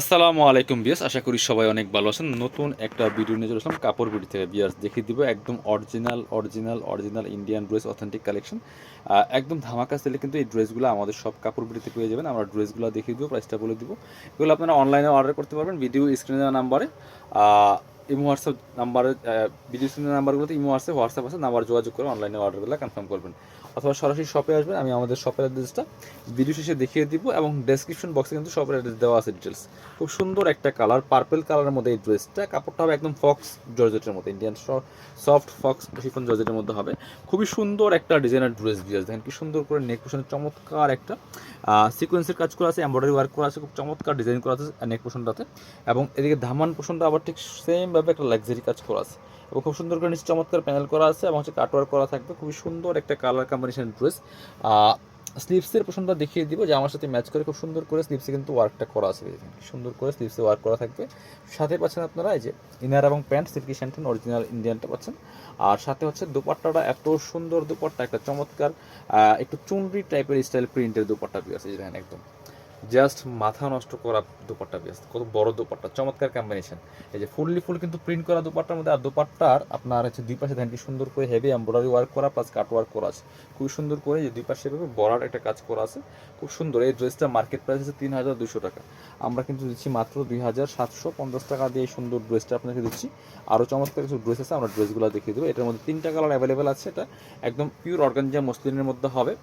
আসসালামু আলাইকুম বিয়াস আশা করি সবাই অনেক ভালো আছেন। নতুন একটা ভিডিও নিয়ে চলে আসলাম, কাপড় বিড়ি থেকে। বিয়াস দেখিয়ে দিব একদম original original original Indian dress authentic collection একদম ধামাকা সেলে কিন্তু এই ড্রেসগুলো আমাদের সব কাপড় বিড়িতে পেয়ে যাবেন। আমরা ড্রেসগুলো দেখিয়ে দিব প্রাইসটা বলে দিব। এগুলো আপনারা অনলাইনে অর্ডার করতে পারবেন ভিডিও স্ক্রিনে দেওয়া নাম্বারে ইমো হোয়াটসঅ্যাপ নাম্বারে ভিডিও স্ক্রিনের নাম্বারগুলোতে ইমো আছে, হোয়াটসঅ্যাপ আছে, নাম্বার যোগাযোগ করে অনলাইনে অর্ডারগুলো কনফার্ম করবেন। অথবা সরাসরি শপে আসবেন, আমি আমাদের শপের অ্যাড্রেসটা ভিডিও শেষে দেখিয়ে দিব এবং ডেসক্রিপশন বক্সে কিন্তু শপের অ্যাড্রেস দেওয়া আছে ডিটেলস খুব সুন্দর একটা কালার পার্পেল কালারের মধ্যে এই ড্রেসটা কাপড়টা হবে একদম ফক্স জর্জেটের মধ্যে ইন্ডিয়ান সফট ফক্স শিফন জর্জেটের মধ্যে হবে। খুবই সুন্দর একটা ডিজাইনার ড্রেস বিয়াস। দেখেন কি সুন্দর করে নেক পোশনের চমৎকার একটা সিকোয়েন্সের কাজ করা আছে এমব্রয়ডারি ওয়ার্ক করা আছে, খুব চমৎকার ডিজাইন করা আছে নেক পোশনটাতে এবং এদিকে ধামান পোশনটা আবার ঠিক সেমভাবে একটা লাক্সারি কাজ করা আছে। এবং খুব সুন্দর করে নিচে চমৎকার প্যানেল করা আছে এবং হচ্ছে কাটওয়ার্ক করা থাকবে। খুবই সুন্দর একটা কালার কম্বিনেশন ড্রেস স্লিপসের পোশনটা দেখিয়ে দিব যে আমার সাথে ম্যাচ করে খুব সুন্দর করে স্লিপসে কিন্তু ওয়ার্কটা করা আছে। সুন্দর করে স্লিপসে ওয়ার্ক করা থাকবে। সাথে পাচ্ছেন আপনারা এই যে ইনার এবং প্যান্ট সিল্কি শ্যান্টেন অরিজিনাল ইন্ডিয়ানটা পাচ্ছেন। আর সাথে হচ্ছে দুপাট্টাটা, এত সুন্দর দুপাট্টা, একটা চমৎকার একটু চুনরি টাইপের স্টাইল প্রিন্টের দুপাট্টা পেয়ে আছে একদম। জাস্ট মাথা নষ্ট করা দুপাট্টা আছে কত বড় দুপাট্টা, চমৎকার কম্বিনেশন এই যে ফুললি ফুল কিন্তু প্রিন্ট করা দুপাট্টার মধ্যে, আর দুপাট্টার আপনার হচ্ছে দুই পাশে ধ্যানটি সুন্দর করে হেভি এমব্রয়ডারি ওয়ার্ক করা প্লাস কাট ওয়ার্ক করা আছে। খুব সুন্দর করে যে দুই পাশে এভাবে বড়ার একটা কাজ করা আছে। খুব সুন্দর, এই ড্রেসটা মার্কেট প্রাইস আছে তিন হাজার দুশো টাকা। আমরা কিন্তু দিচ্ছি মাত্র দুই হাজার সাতশো পঞ্চাশ টাকা দিয়ে এই সুন্দর ড্রেসটা আপনাকে দিচ্ছি। আরও চমৎকার কিছু ড্রেস আছে, আমরা ড্রেসগুলো দেখিয়ে দেবো। এটার মধ্যে তিনটা কালার অ্যাভেলেবেল আছে, এটা একদম পিওর অর্গানজা মসলিনের মধ্যে হবে।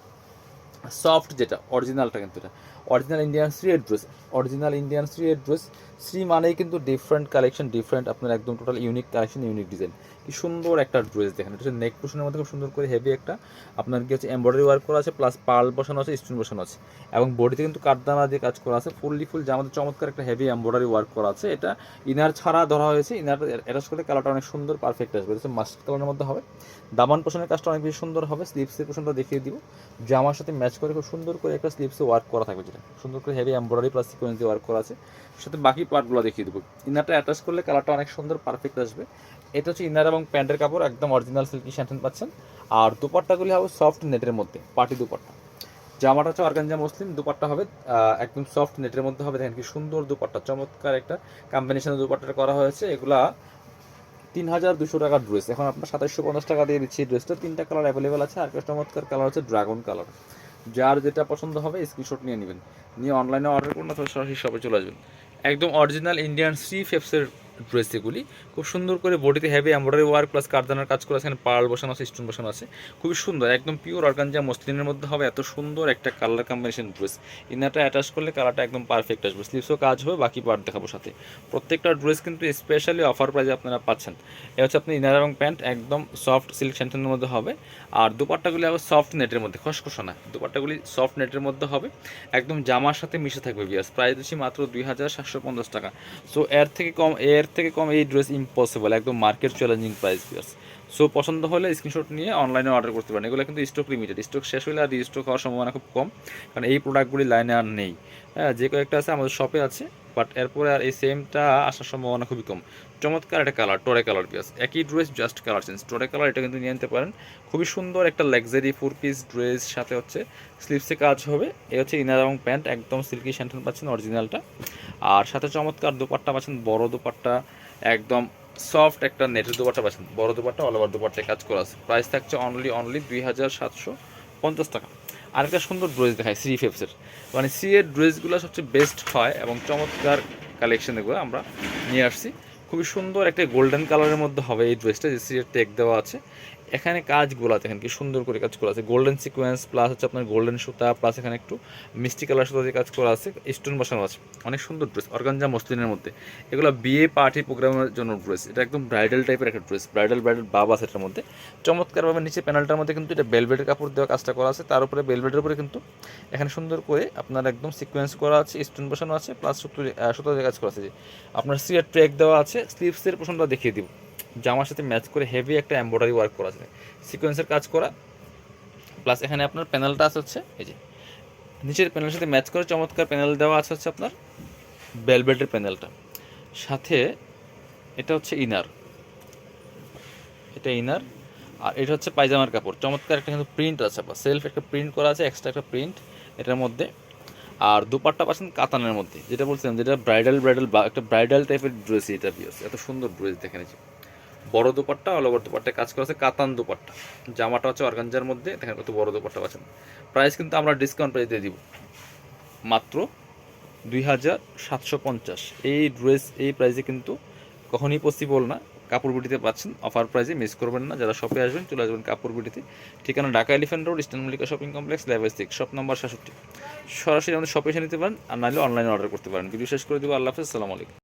সফট যেটা অরিজিনালটা কিন্তু এটা। Original Indian Shree dress original Indian Shree dress Shree মানেই কিন্তু ডিফারেন্ট কালেকশন ডিফারেন্ট আপনার একদম total unique collection unique design কি সুন্দর একটা ড্রেস দেখেন। এটা নেক পোশনের মধ্যে খুব সুন্দর করে হেভি একটা আপনার কি হচ্ছে এমব্রয়ডারি ওয়ার্ক করা আছে প্লাস পার্ল বসানো আছে স্টোন বসানো আছে। এবং বডিতে কিন্তু কাঠদানা দিয়ে কাজ করা আছে ফুললি ফুল জামাতে চমৎকার একটা হেভি এমব্রয়ডারি ওয়ার্ক করা আছে। এটা ইনার ছাড়া ধরা হয়েছে ইনার অ্যাটাচ করে কালারটা অনেক সুন্দর পারফেক্ট আসবে। এটা মাস্ট কালারের মধ্যে হবে। দামান পোশনের কাজটা অনেক বেশি সুন্দর হবে স্লিপসের পোশনটা দেখিয়ে দিব। জামার সাথে ম্যাচ করে খুব সুন্দর করে একটা স্লিপসে ওয়ার্ক করা থাকবে। সুন্দর করে হেভি এমব্রয়ডারি প্লাস সিকোয়েন্স দিয়ে ওয়ার্ক করা আছে। সাথে বাকি পার্টগুলো দেখিয়ে দেবো। ইনারটা অ্যাটাচ করলে কালারটা অনেক সুন্দর পারফেক্ট আসবে। এটা হচ্ছে ইনার এবং প্যান্টের কাপড়, একদম অরিজিনাল সিল্কি স্যান্টেন পাচ্ছেন। আর দুপাট্টাগুলি হবে সফট নেটের মধ্যে পার্টি দুপাট্টা। জামাটা হচ্ছে অর্গানজা মুসলিম, দুপাট্টা হবে একদম সফট নেটের মধ্যে হবে। দেখেন কি সুন্দর দুপাট্টা, চমৎকার একটা কম্বিনেশনের দুপাট্টা করা হয়েছে। এগুলা তিন হাজার দুশো টাকার ড্রেস এখন আপনার সাতাশশো পঞ্চাশ টাকা দিয়ে দিচ্ছি ড্রেসটা তিনটা কালার অ্যাভেলেবেল আছে। আর একটা চমৎকার কালার হচ্ছে ড্রাগন কালার যার যেটা পছন্দ হবে স্ক্রিনশট নিয়ে নেবেন। নিয়ে অনলাইনে অর্ডার করুন অথবা সরাসরি শপে চলে আসবেন। একদম অরিজিনাল ইন্ডিয়ান সি ফেপসের ড্রেস এগুলি খুব সুন্দর করে বডিতে হেভি এমব্রয়ডারি ওয়ার্ক প্লাস কারদানার কাজ করা আছে পার্ল বসানো আছে স্টোন বসানো আছে। খুবই সুন্দর, একদম পিওর অর্গানজা মসলিনের মধ্যে হবে, এত সুন্দর একটা কালার কম্বিনেশন ড্রেস ইনারটা অ্যাটাচ করলে কালারটা একদম পারফেক্ট আসবে। স্লিভসও কাজ হবে, বাকি পার্ট দেখাবো সাথে। প্রত্যেকটা ড্রেস কিন্তু স্পেশালি অফার প্রাইজে আপনারা পাচ্ছেন। এ হচ্ছে আপনি ইনার এবং প্যান্ট একদম সফট সিল্ক স্যান্টেনের মধ্যে হবে। আর দুপাট্টাগুলি আবার সফট নেটের মধ্যে, খসখসা না। দুপাট্টাগুলি সফট নেটের মধ্যে হবে। একদম জামার সাথে মিশে থাকবে বিয়াস প্রাইস দিচ্ছি মাত্র দুই হাজার সাতশো পঞ্চাশ টাকা। সো এর থেকে কম, এর থেকে কম এই ড্রেস ইম্পসিবল একদম market challenging price Biyas so পছন্দ হলে স্ক্রিনশট নিয়ে অনলাইনে অর্ডার করতে পারেন। এগুলো কিন্তু স্টক লিমিটেড স্টক শেষ হলে আর রিস্টক হওয়ার সম্ভাবনা খুব কম, কারণ এই প্রোডাক্টগুলি লাইনে আর নেই। হ্যাঁ যে কয়েকটা আছে আমাদের শপে আছে। বাট এরপরে আর এই সেমটা আসার সম্ভাবনা খুবই কম। চমৎকার একটা কালার টোরে কালার পিয়াস একই ড্রেস জাস্ট কালার চেঞ্জ টোরে কালার এটা কিন্তু নিয়ে নিতে পারেন। খুবই সুন্দর একটা লাক্সারি ফোর পিস ড্রেস সাথে হচ্ছে স্লিভসে কাজ হবে। এ হচ্ছে ইনার এবং প্যান্ট একদম সিল্কি স্যান্টন পাচ্ছেন অরিজিনালটা আর সাথে চমৎকার দুপাট্টা পাচ্ছেন, বড় দুপাট্টা, একদম সফট একটা নেটের দুপাট্টা পাচ্ছেন। বড় দুপাট্টা অল ওভার দুপাট্টায় কাজ করা আছে। প্রাইস থাকছে অনলি অনলি দুই হাজার সাতশো পঞ্চাশ টাকা। আরেকটা সুন্দর ড্রেস দেখায় সি ফেপসের মানে সি এর ড্রেসগুলো সবচেয়ে বেস্ট হয় এবং চমৎকার কালেকশন এগুলো আমরা নিয়ে আসছি। খুবই সুন্দর একটা গোল্ডেন কালারের মধ্যে হবে এই ড্রেসটা যে সি এর টেক দেওয়া আছে। এখানে কাজগুলো দেখেন কি সুন্দর করে কাজ করা আছে। গোল্ডেন সিকোয়েন্স প্লাস হচ্ছে আপনার গোল্ডেন সুতা প্লাস এখানে একটু মিষ্টি কালার সুতা দিয়ে কাজ করা আছে স্টোন বসানো আছে। অনেক সুন্দর ড্রেস অর্গানজা মসলিনের মধ্যে। এগুলো বিয়ে পার্টি প্রোগ্রামের জন্য ড্রেস এটা একদম ব্রাইডাল টাইপের একটা ড্রেস ব্রাইডাল ব্রাইডাল বাব আছে এটার মধ্যে। চমৎকারভাবে নিচে প্যানেলটার মধ্যে কিন্তু এটা বেলভেটের কাপড় দেওয়া কাজটা করা আছে। তার উপরে বেলভেটের উপরে কিন্তু এখানে সুন্দর করে আপনার একদম সিকোয়েন্স করা আছে স্টোন বসানো আছে প্লাস সুতো সুতো দিয়ে কাজ করা আছে। আপনার সিয়ার ট্র্যাক দেওয়া আছে স্লিভসের পোশনটা দেখিয়ে দিব। জামার সাথে ম্যাচ করে হেভি একটা এমব্রয়ডারি ওয়ার্ক করা আছে সিকোয়েন্সের কাজ করা প্লাস এখানে আপনার প্যানেলটা আছে হচ্ছে, এই যে, নিচের প্যানেলের সাথে ম্যাচ করে চমৎকার প্যানেল দেওয়া আছে হচ্ছে আপনার বেলভেটের প্যানেলটা সাথে এটা হচ্ছে ইনার এটা ইনার আর এটা হচ্ছে পায়জামার কাপড়। চমৎকার একটা কিন্তু প্রিন্ট আছে, বা সেলফ একটা প্রিন্ট করা আছে এক্সট্রা একটা প্রিন্ট এটার মধ্যে। আর দুপাট্টা পাচ্ছেন কাতানের মধ্যে, যেটা বলছিলাম যেটা ব্রাইডাল ব্রাইডাল বা একটা ব্রাইডাল টাইপের ড্রেস এটা বিয়ার্স এত সুন্দর ড্রেস দেখে নিয়েছি বড় দুপাট্টা অল ওভার দুপাট্টায় কাজ করা আছে, কাতান দুপাট্টা। জামাটা হচ্ছে অর্গানজার মধ্যে, দেখেন কত বড় দুপাট্টা পাচ্ছেন। প্রাইস কিন্তু আমরা ডিসকাউন্ট প্রাইস দিয়ে দিব। মাত্র দুই হাজার সাতশো পঞ্চাশ। এই ড্রেস, এই প্রাইসে কিন্তু কখনই পসিবল না। কাপড় বিটিতে পাচ্ছেন অফার প্রাইসে মিস করবেন না। যারা শপে আসবেন, চলে আসবেন কাপড় বিটিতে ঠিকানা Dhaka Elephant Road Eastern Mallika Shopping Complex level six shop number সাতষট্টি সরাসরি আমাদের শপে এসে নিতে পারেন, আর নাহলে অনলাইনে অর্ডার করতে পারেন। ভিডিও শেষ করে দেবো, আল্লাহ হাফেজ সালাম আলাইকুম।